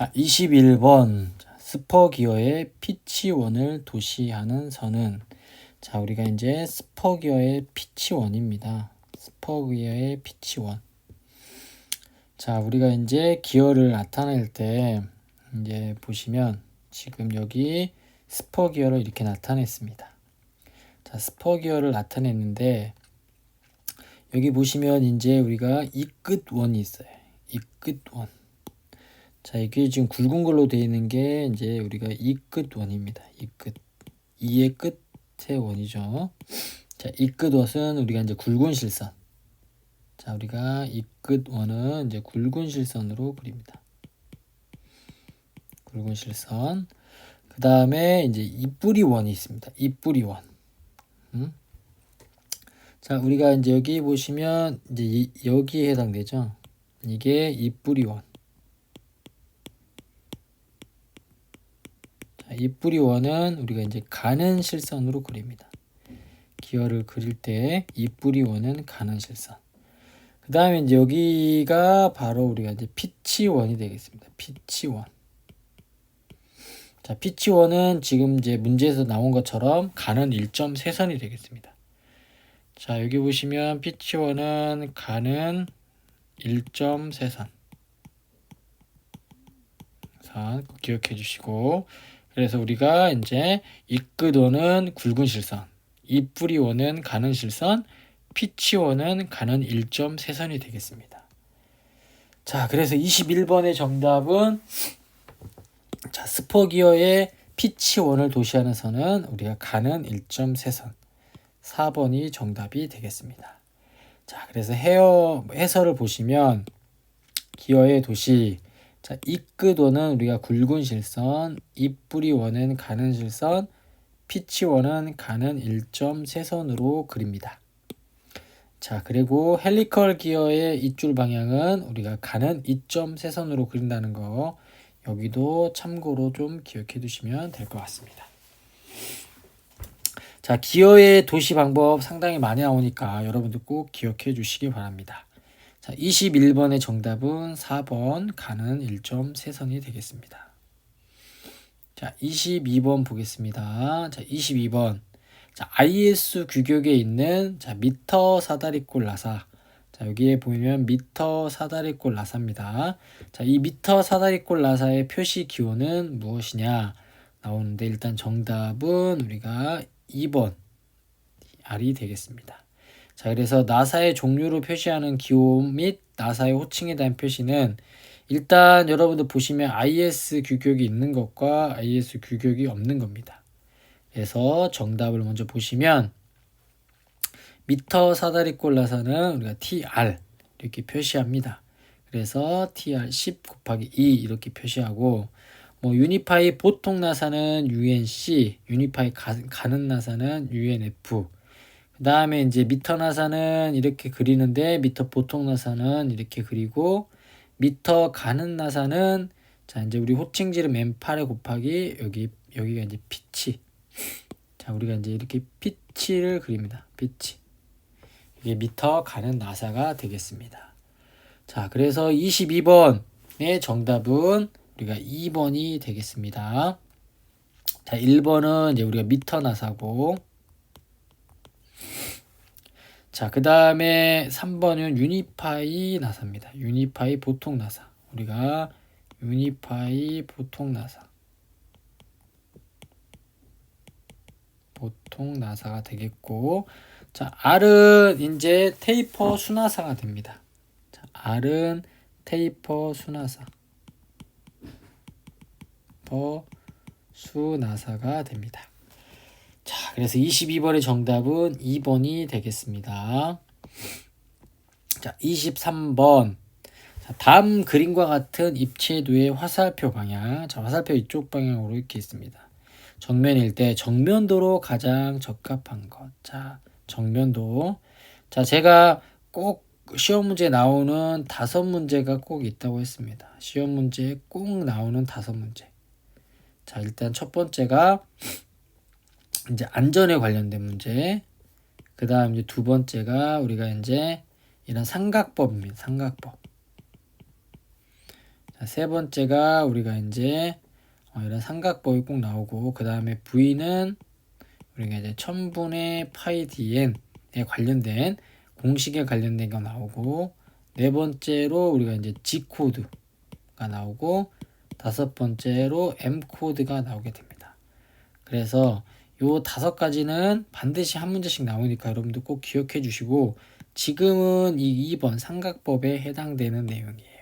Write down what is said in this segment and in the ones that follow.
자, 21번 스퍼 기어의 피치원을 도시하는 선은 자, 우리가 이제 스퍼 기어의 피치원입니다. 스퍼 기어의 피치원. 자, 우리가 이제 기어를 나타낼 때 이제 보시면 지금 여기 스퍼 기어를 이렇게 나타냈습니다. 자, 스퍼 기어를 나타냈는데 여기 보시면 이제 우리가 이 끝원이 있어요. 이 끝원. 자, 이게 지금 굵은 걸로 되어 있는 게 이제 우리가 이 끝 원입니다. 이 끝. 이의 끝의 원이죠. 자, 이 끝 원은 우리가 이제 굵은 실선. 자, 우리가 이 끝 원은 이제 굵은 실선으로 그립니다. 굵은 실선. 그 다음에 이제 이뿌리 원이 있습니다. 이뿌리 원. 음? 자, 우리가 이제 여기 보시면 이제 이, 여기에 해당되죠. 이게 이뿌리 원. 이 뿌리 원은 우리가 이제 가는 실선으로 그립니다. 기어를 그릴 때 이 뿌리 원은 가는 실선. 그 다음에 이제 여기가 바로 우리가 이제 피치 원이 되겠습니다. 피치 원. 자, 피치 원은 지금 이제 문제에서 나온 것처럼 가는 1.3선이 되겠습니다. 자, 여기 보시면 피치 원은 가는 1.3선. 선 기억해 주시고 그래서 우리가 이제 이끄도는 굵은 실선, 이뿌리원은 가는 실선, 피치원은 가는 1.3선이 되겠습니다. 자, 그래서 21번의 정답은 자, 스포기어의 피치원을 도시하는 선은 우리가 가는 1.3선. 4번이 정답이 되겠습니다. 자, 그래서 헤어 해설을 보시면 기어의 도시 자, 이끄도는 우리가 굵은 실선, 입뿌리원은 가는 실선, 피치원은 가는 1.3선으로 그립니다. 자, 그리고 헬리컬 기어의 입줄 방향은 우리가 가는 2.3선으로 그린다는 거 여기도 참고로 좀 기억해 두시면 될 것 같습니다. 자, 기어의 도시 방법 상당히 많이 나오니까 여러분들 꼭 기억해 주시기 바랍니다. 자, 21번의 정답은 4번 가는 1.3선이 되겠습니다. 자, 22번 보겠습니다. 자, 22번. 자, IS 규격에 있는 자, 미터 사다리꼴 나사. 자, 여기에 보면 미터 사다리꼴 나사입니다. 자, 이 미터 사다리꼴 나사의 표시 기호는 무엇이냐 나오는데 일단 정답은 우리가 2번 R이 되겠습니다. 자, 그래서 나사의 종류로 표시하는 기호 및 나사의 호칭에 대한 표시는 일단 여러분들 보시면 IS 규격이 있는 것과 IS 규격이 없는 겁니다. 그래서 정답을 먼저 보시면 미터 사다리꼴 나사는 우리가 TR 이렇게 표시합니다. 그래서 TR 10 곱하기 2 이렇게 표시하고 뭐 유니파이 보통 나사는 UNC, 유니파이 가, 가는 나사는 UNF. 그 다음에 이제 미터 나사는 이렇게 그리는데 미터 보통 나사는 이렇게 그리고 미터 가는 나사는 자 이제 우리 호칭지름 M8에 곱하기 여기 여기가 이제 피치. 자 우리가 이제 이렇게 피치를 그립니다. 피치. 이게 미터 가는 나사가 되겠습니다. 자 그래서 22번의 정답은 우리가 2번이 되겠습니다. 자, 1번은 이제 우리가 미터 나사고 자, 그 다음에 3번은 유니파이 나사입니다. 유니파이 보통 나사. 우리가 유니파이 보통 나사. 보통 나사가 되겠고, 자, R은 이제 테이퍼 수나사가 됩니다. 자, R은 테이퍼 수나사. 슈퍼 수나사가 됩니다. 자, 그래서 22번의 정답은 2번이 되겠습니다. 자, 23번. 자, 다음 그림과 같은 입체도의 화살표 방향. 자, 화살표 이쪽 방향으로 이렇게 있습니다. 정면일 때 정면도로 가장 적합한 것. 자, 정면도. 자, 제가 꼭 시험 문제 나오는 다섯 문제가 꼭 있다고 했습니다. 시험 문제에 꼭 나오는 다섯 문제. 자, 일단 첫 번째가 이제 안전에 관련된 문제. 그 다음 이제 두 번째가 우리가 이제 이런 삼각법입니다. 삼각법. 자, 세 번째가 우리가 이제 어, 이런 삼각법이 꼭 나오고 그 다음에 V는 우리가 이제 천분의 파이 dn에 관련된 공식에 관련된 거 나오고 네 번째로 우리가 이제 G 코드가 나오고 다섯 번째로 M 코드가 나오게 됩니다. 그래서 요 다섯 가지는 반드시 한 문제씩 나오니까 여러분들 꼭 기억해 주시고 지금은 이 2번 삼각법에 해당되는 내용이에요.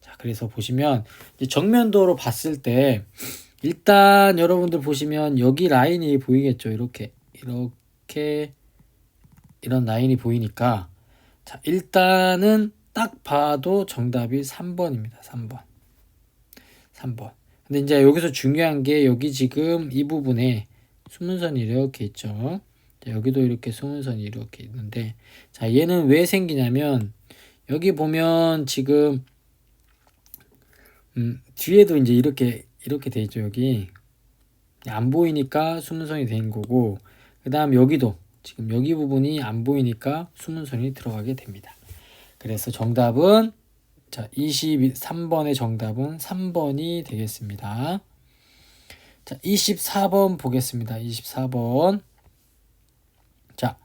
자, 그래서 보시면 정면도로 봤을 때 일단 여러분들 보시면 여기 라인이 보이겠죠. 이렇게 이렇게 이런 라인이 보이니까 자, 일단은 딱 봐도 정답이 3번입니다. 3번. 3번. 근데 이제 여기서 중요한 게 여기 지금 이 부분에 수문선이 이렇게 있죠. 여기도 이렇게 수문선이 이렇게 있는데 자 얘는 왜 생기냐면 여기 보면 지금 음, 뒤에도 이제 이렇게 이렇게 돼 있죠 여기 안 보이니까 수문선이 된 거고 그 다음 여기도 지금 여기 부분이 안 보이니까 수문선이 들어가게 됩니다. 그래서 정답은 자 23번의 정답은 3번이 되겠습니다. 자, 24번 보겠습니다. 24번. 자,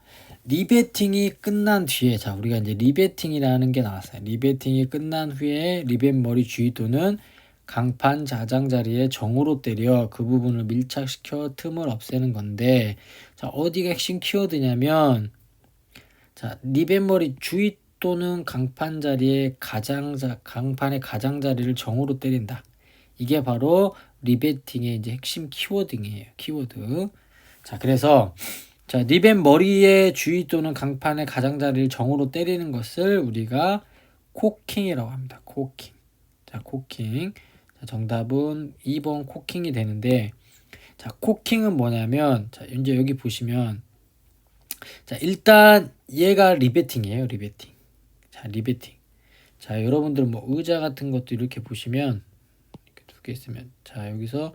리베팅이 끝난 뒤에, 자, 우리가 이제 리베팅이라는 게 나왔어요. 리베팅이 끝난 후에 리벳 머리 주위 또는 강판 자장 자리에 정으로 때려 그 부분을 밀착시켜 틈을 없애는 건데, 자, 어디가 핵심 키워드냐면, 자, 리벳 머리 주위 또는 강판 자리에 가장자, 강판의 가장자리를 정으로 때린다. 이게 바로 리베팅의 이제 핵심 키워드이에요. 키워드. 자, 그래서 자, 리벳 머리의 주위 또는 강판의 가장자리를 정으로 때리는 것을 우리가 코킹이라고 합니다. 코킹. 자, 코킹. 자, 정답은 2번 코킹이 되는데 자, 코킹은 뭐냐면 자, 이제 여기 보시면 자, 일단 얘가 리베팅이에요. 리베팅. 자, 리베팅. 자, 여러분들 뭐 의자 같은 것도 이렇게 보시면 게 있으면 자 여기서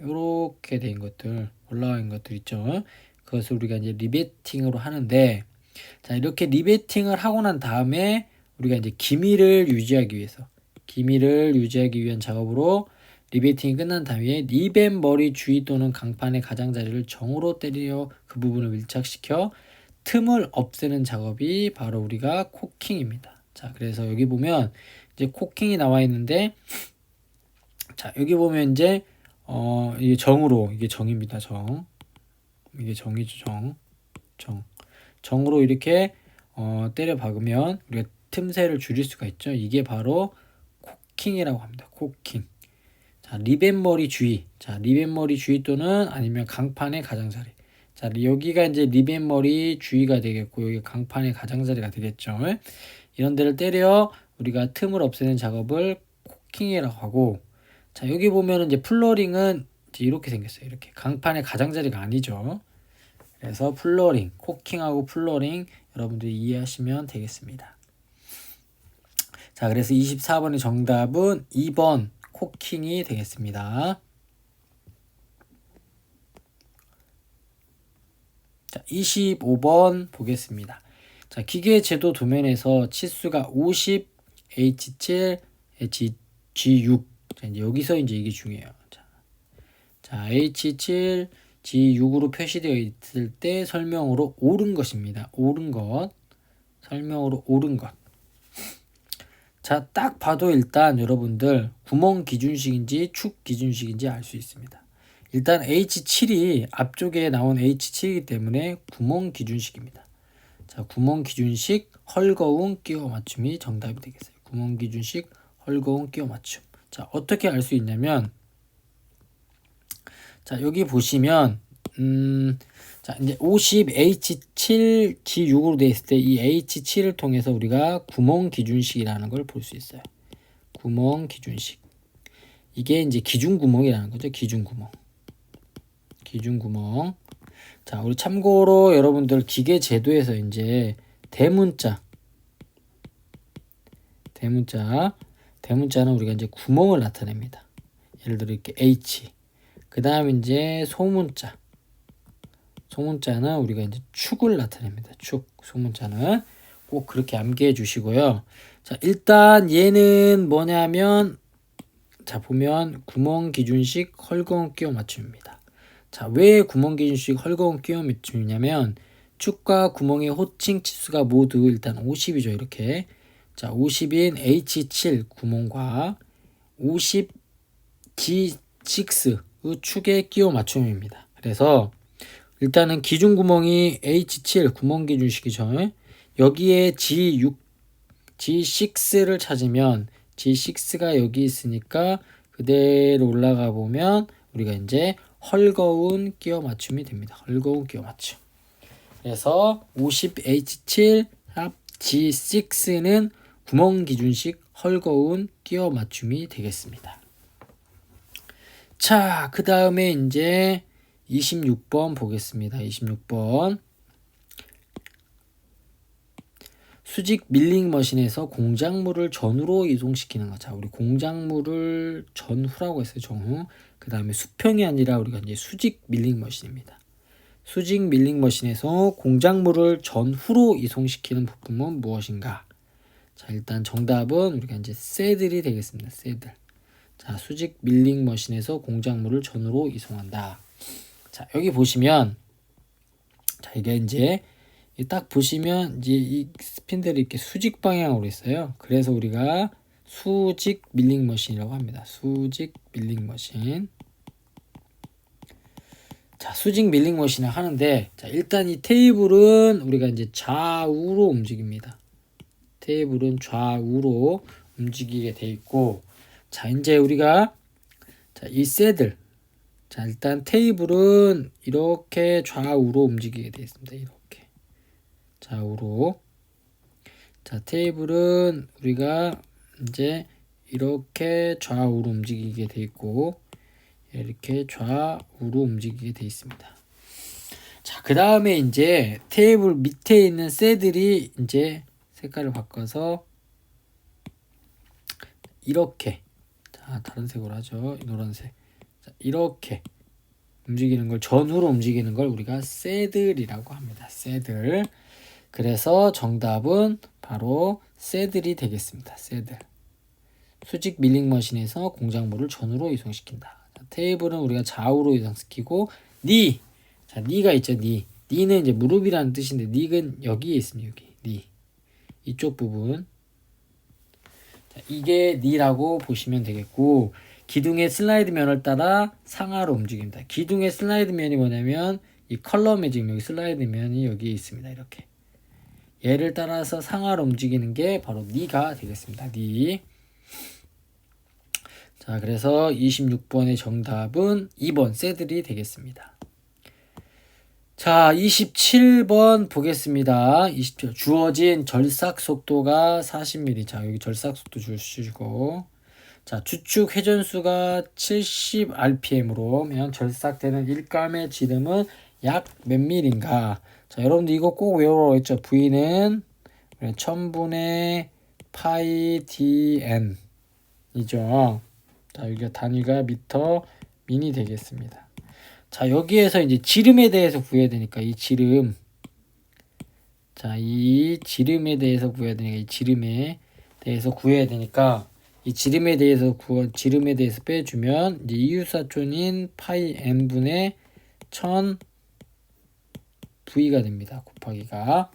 이렇게 된 것들 올라와 있는 것들 있죠. 그것을 우리가 이제 리베팅으로 하는데 자 이렇게 리베팅을 하고 난 다음에 우리가 이제 기미를 유지하기 위해서 기미를 유지하기 위한 작업으로 리베팅이 끝난 다음에 리벳 머리 주위 또는 강판의 가장자리를 정으로 때리려 그 부분을 밀착시켜 틈을 없애는 작업이 바로 우리가 코킹입니다. 자, 그래서 여기 보면 이제 코킹이 나와 있는데 자, 여기 보면 이제 어, 이게 정으로 이게 정입니다. 정. 이게 정이죠, 정. 정. 정으로 이렇게 어, 때려 박으면 우리가 틈새를 줄일 수가 있죠. 이게 바로 코킹이라고 합니다. 코킹. 자, 리벳머리 주위. 자, 리벳머리 주위 또는 아니면 강판의 가장자리. 자, 여기가 이제 리벳머리 주위가 되겠고 여기 강판의 가장자리가 되겠죠. 이런 데를 때려 우리가 틈을 없애는 작업을 코킹이라고 하고 자, 여기 보면은 이제 플로링은 이제 이렇게 생겼어요. 이렇게 강판의 가장자리가 아니죠. 그래서 플로링, 코킹하고 플로링 여러분들이 이해하시면 되겠습니다. 자, 그래서 24번의 정답은 2번 코킹이 되겠습니다. 자, 25번 보겠습니다. 자, 기계 제도 도면에서 치수가 50, H7, G6 자, 이제 여기서 이제 이게 중요해요. 자, 자 H7, G6으로 표시되어 있을 때 설명으로 옳은 것입니다. 옳은 것. 설명으로 옳은 것. 자, 딱 봐도 일단 여러분들 구멍 기준식인지 축 기준식인지 알 수 있습니다. 일단 H7이 앞쪽에 나온 H7이기 때문에 구멍 기준식입니다. 자, 구멍 기준식 헐거운 끼워 맞춤이 정답이 되겠어요. 구멍 기준식 헐거운 끼워 맞춤. 자, 어떻게 알 수 있냐면 자, 여기 보시면 음, 자, 이제 50H7 G6으로 되어 있을 때 이 H7을 통해서 우리가 구멍 기준식이라는 걸 볼 수 있어요. 구멍 기준식. 이게 이제 기준 구멍이라는 거죠. 기준 구멍. 기준 구멍. 자, 우리 참고로 여러분들 기계 제도에서 이제 대문자 대문자 대문자는 우리가 이제 구멍을 나타냅니다. 예를 들어 이렇게 H. 그 다음 이제 소문자. 소문자는 우리가 이제 축을 나타냅니다. 축. 소문자는 꼭 그렇게 암기해 주시고요. 자, 일단 얘는 뭐냐면 자, 보면 구멍 기준식 헐거운 끼워 맞춤입니다. 자, 왜 구멍 기준식 헐거운 끼워 맞춤이냐면 축과 구멍의 호칭 치수가 모두 일단 50이죠. 이렇게. 자, 50인 H7 구멍과 50 G6 의 축의 끼워 맞춤입니다. 그래서 일단은 기준 구멍이 H7 구멍 기준 식이죠. 여기에 G6 G6를 찾으면 G6가 여기 있으니까 그대로 올라가 보면 우리가 이제 헐거운 끼워 맞춤이 됩니다. 헐거운 끼워 맞춤. 그래서 50H7 합 G6는 구멍 기준식 헐거운 끼워 맞춤이 되겠습니다. 자, 그 다음에 이제 26번 보겠습니다. 26번. 수직 밀링 머신에서 공작물을 전후로 이동시키는 거. 자, 우리 공작물을 전후라고 했어요. 전후. 그 다음에 수평이 아니라 우리가 이제 수직 밀링 머신입니다. 수직 밀링 머신에서 공작물을 전후로 이송시키는 부품은 무엇인가? 자, 일단 정답은 우리가 이제 새들이 되겠습니다. 새들. 자, 수직 밀링 머신에서 공작물을 전후로 이송한다. 자, 여기 보시면 자, 이게 이제 딱 보시면 이제 이 스핀들이 이렇게 수직 방향으로 있어요. 그래서 우리가 수직 밀링 머신이라고 합니다. 수직 밀링 머신. 자, 수직 밀링 머신을 하는데 자, 일단 이 테이블은 우리가 이제 좌우로 움직입니다. 테이블은 좌우로 움직이게 돼 있고 자, 이제 우리가 자, 이 셋들 자, 일단 테이블은 이렇게 좌우로 움직이게 되어 있습니다. 이렇게. 좌우로. 자, 테이블은 우리가 이제 이렇게 좌우로 움직이게 되어 있고, 이렇게 좌우로 움직이게 되어 있습니다. 자, 그 다음에 이제 테이블 밑에 있는 쇠들이 이제 색깔을 바꿔서 이렇게. 자, 다른 색으로 하죠. 노란색. 자, 이렇게 움직이는 걸 전후로 움직이는 걸 우리가 새들이라고 합니다. 새들. 그래서 정답은 바로 새들이 되겠습니다. 새들. 수직 밀링 머신에서 공작물을 전후로 이송시킨다. 자, 테이블은 우리가 좌우로 이송시키고 니. 자, 니가 있죠. 니. 니는 이제 무릎이라는 뜻인데 니는 여기에 있습니다. 여기. 니. 이쪽 부분. 자, 이게 니라고 보시면 되겠고 기둥의 슬라이드 면을 따라 상하로 움직입니다. 기둥의 슬라이드 면이 뭐냐면 이 컬럼에 지금 여기 슬라이드 면이 여기에 있습니다. 이렇게 얘를 따라서 상하로 움직이는 게 바로 니가 되겠습니다. 니. 자, 그래서 26번의 정답은 2번 새들이 되겠습니다. 자, 27번 보겠습니다. 27. 주어진 절삭 속도가 40mm. 자, 여기 절삭 속도 주시고 자, 주축 회전수가 70rpm으로 면 절삭되는 일감의 지름은 약 몇 밀인가? 자, 여러분들 이거 꼭 외우라고. V는 1000분의 파이 dn 이죠. 자, 여기가 단위가 미터 미니 되겠습니다. 자, 여기에서 이제 지름에 대해서 구해야 되니까 이 지름. 자, 이 지름에 대해서 구해야 되니까 이 지름에 대해서 구해야 되니까 이 지름에 대해서 구원 지름에 대해서 빼주면 이제 이웃사촌인 파이 n분의 1000 v가 됩니다. 곱하기가.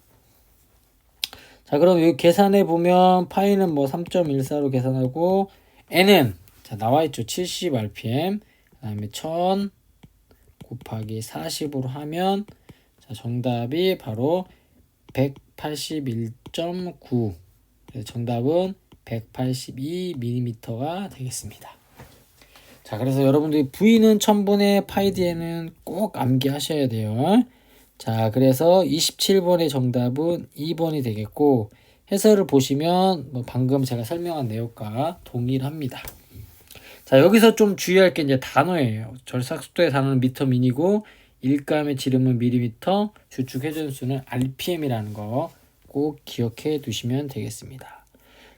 자 그럼 여기 계산해 보면 파이는 뭐 3.14로 계산하고 n은 자 나와 있죠. 70 rpm. 그다음에 1000 곱하기 40으로 하면 자 정답이 바로 181.9 그래서 정답은 182mm가 되겠습니다. 자, 그래서 여러분들이 V는 1000분의 파이디에는 꼭 암기하셔야 돼요. 자, 그래서 27번의 정답은 2번이 되겠고, 해설을 보시면 뭐 방금 제가 설명한 내용과 동일합니다. 자, 여기서 좀 주의할 게 이제 단어예요. 절삭 속도의 단어는 미터 미니고, 일감의 지름은 밀리미터, 주축 회전수는 RPM이라는 거 꼭 기억해 두시면 되겠습니다.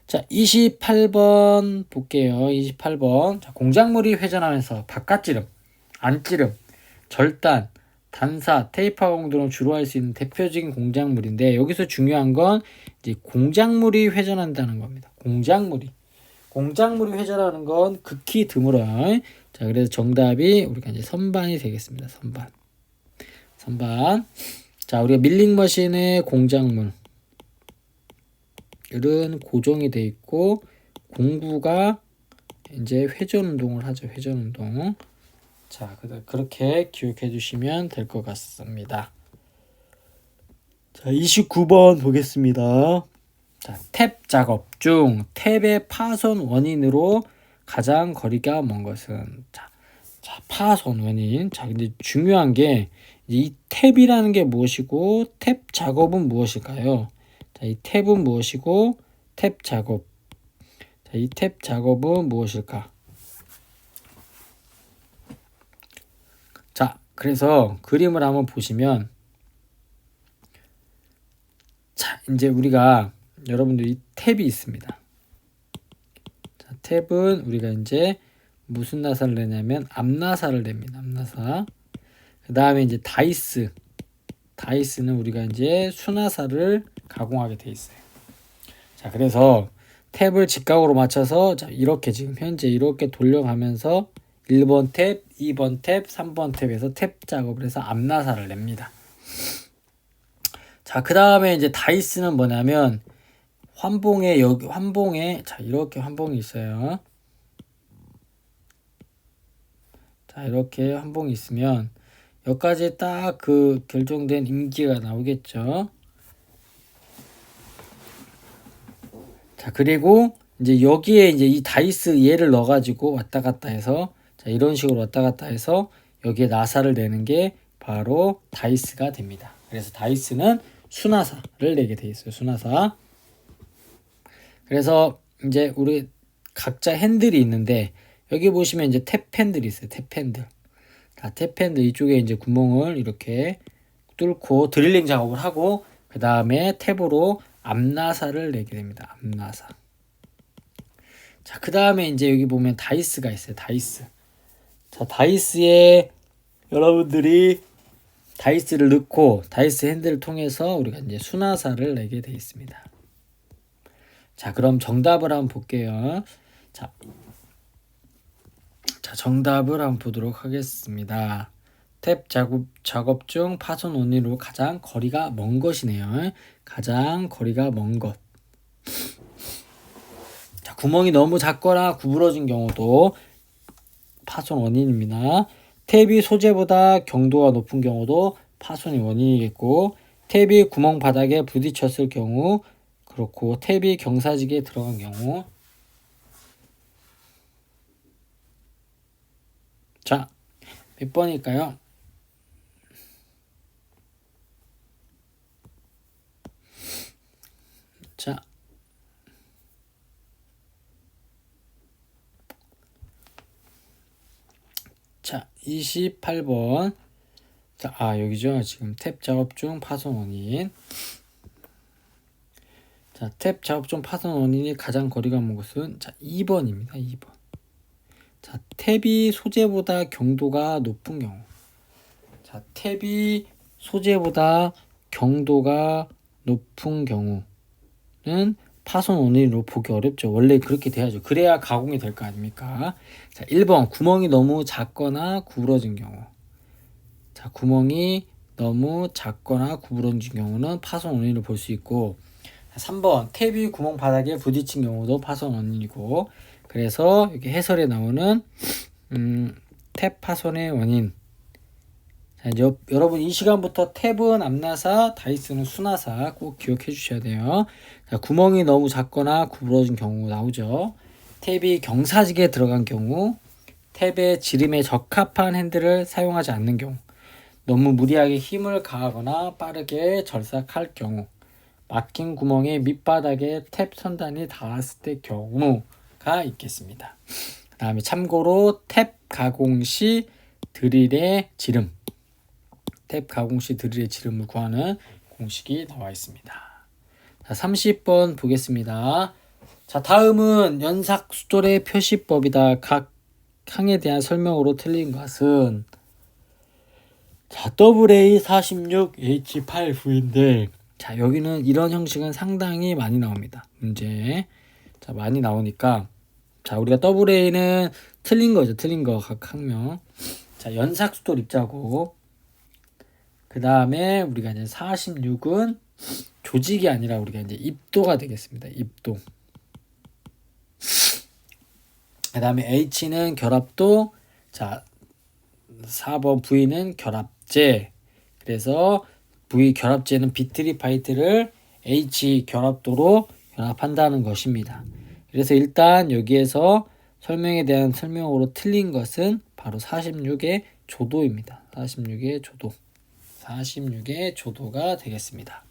자, 28번 볼게요. 28번. 자, 공작물이 회전하면서 바깥지름, 안지름, 절단, 단사, 테이프 가공 등을 주로 할 수 있는 대표적인 공작물인데 여기서 중요한 건 이제 공작물이 회전한다는 겁니다. 공작물이. 공작물이 회전하는 건 극히 드물어요. 자, 그래서 정답이 우리가 이제 선반이 되겠습니다. 선반. 선반. 자, 우리가 밀링 머신의 공작물. 은 고정이 돼 있고 공구가 이제 회전 운동을 하죠. 회전 운동. 자, 그렇게 기억해 주시면 될 것 같습니다. 자, 29번 보겠습니다. 자, 탭 작업 중 탭의 파손 원인으로 가장 거리가 먼 것은 자, 자 파손 원인. 자, 근데 중요한 게 이 탭이라는 게 무엇이고 탭 작업은 무엇일까요? 자, 이 탭은 무엇이고 탭 작업. 자, 이 탭 작업은 무엇일까? 자, 그래서 그림을 한번 보시면 자, 이제 우리가 여러분들 이 탭이 있습니다. 자, 탭은 우리가 이제 무슨 나사를 내냐면 앞나사를 냅니다. 앞나사. 그 다음에 이제 다이스. 다이스는 우리가 이제 수나사를 가공하게 돼 있어요. 자, 그래서 탭을 직각으로 맞춰서 자, 이렇게 지금 현재 이렇게 돌려가면서 1번 탭, 2번 탭, 3번 탭에서 탭 작업을 해서 앞나사를 냅니다. 자, 그 다음에 이제 다이스는 뭐냐면 환봉에 여기 환봉에 자 이렇게 환봉이 있어요. 자 이렇게 환봉이 있으면 여기까지 딱 그 결정된 임기가 나오겠죠. 자 그리고 이제 여기에 이제 이 다이스 얘를 넣어가지고 왔다 갔다 해서 자 이런 식으로 왔다 갔다 해서 여기에 나사를 내는 게 바로 다이스가 됩니다. 그래서 다이스는 수나사를 내게 돼 있어요. 수나사. 그래서 이제 우리 각자 핸들이 있는데 여기 보시면 이제 탭 핸들이 있어요. 탭 핸들. 자, 탭 핸들 이쪽에 이제 구멍을 이렇게 뚫고 드릴링 작업을 하고 그 다음에 탭으로 앞나사를 내게 됩니다. 앞나사. 자, 그 다음에 이제 여기 보면 다이스가 있어요. 다이스. 자, 다이스에 여러분들이 다이스를 넣고 다이스 핸들을 통해서 우리가 이제 수나사를 내게 되어 있습니다. 자, 그럼 정답을 한번 볼게요. 자, 자 정답을 한번 보도록 하겠습니다. 탭 작업, 작업 중 파손 원인으로 가장 거리가 먼 것이네요. 가장 거리가 먼 것. 자, 구멍이 너무 작거나 구부러진 경우도 파손 원인입니다. 탭이 소재보다 경도가 높은 경우도 파손이 원인이겠고 탭이 구멍 바닥에 부딪혔을 경우 그렇고 탭이 경사지게 들어간 경우 자, 몇 번일까요? 자, 자, 28번. 자, 아, 여기죠. 지금 탭 작업 중 파손 원인. 자, 탭 작업 중 파손 원인이 가장 거리가 먼 곳은 자, 2번입니다. 2번. 자, 탭이 소재보다 경도가 높은 경우. 자, 탭이 소재보다 경도가 높은 경우는 파손 원인으로 보기 어렵죠. 원래 그렇게 돼야죠. 그래야 가공이 될 거 아닙니까? 자, 1번 구멍이 너무 작거나 구부러진 경우. 자, 구멍이 너무 작거나 구부러진 경우는 파손 원인을 볼수 있고 3번 탭이 구멍 바닥에 부딪힌 경우도 파손 원인이고 그래서 여기 해설에 나오는 음, 탭 파손의 원인 자, 이제 여러분 이 시간부터 탭은 앞나사, 다이스는 수나사 꼭 기억해 주셔야 돼요. 자, 구멍이 너무 작거나 구부러진 경우 나오죠. 탭이 경사지게 들어간 경우, 탭의 지름에 적합한 핸들을 사용하지 않는 경우, 너무 무리하게 힘을 가하거나 빠르게 절삭할 경우, 막힌 구멍에 밑바닥에 탭 선단이 닿았을 때 경우가 있겠습니다. 그 다음에 참고로 탭 가공 시 드릴의 지름, 탭 가공 시 드릴의 지름을 구하는 공식이 나와 있습니다. 자, 30번 보겠습니다. 자, 다음은 연삭 수돌의 표시법이다. 각 항에 대한 설명으로 틀린 것은 자, WA46H89인데 자, 여기는 이런 형식은 상당히 많이 나옵니다. 문제. 자, 많이 나오니까 자, 우리가 더블 A는 틀린 거죠. 틀린 거 각 학명. 자, 연삭수도 입자고. 그 다음에 우리가 이제 46은 조직이 아니라 우리가 이제 입도가 되겠습니다. 입도. 그 다음에 H는 결합도. 자, 4번 V는 결합제. 그래서 V 결합제는 비트리파이트를 H 결합도로 결합한다는 것입니다. 그래서 일단 여기에서 설명에 대한 설명으로 틀린 것은 바로 46의 조도입니다. 46의 조도. 46의 조도가 되겠습니다.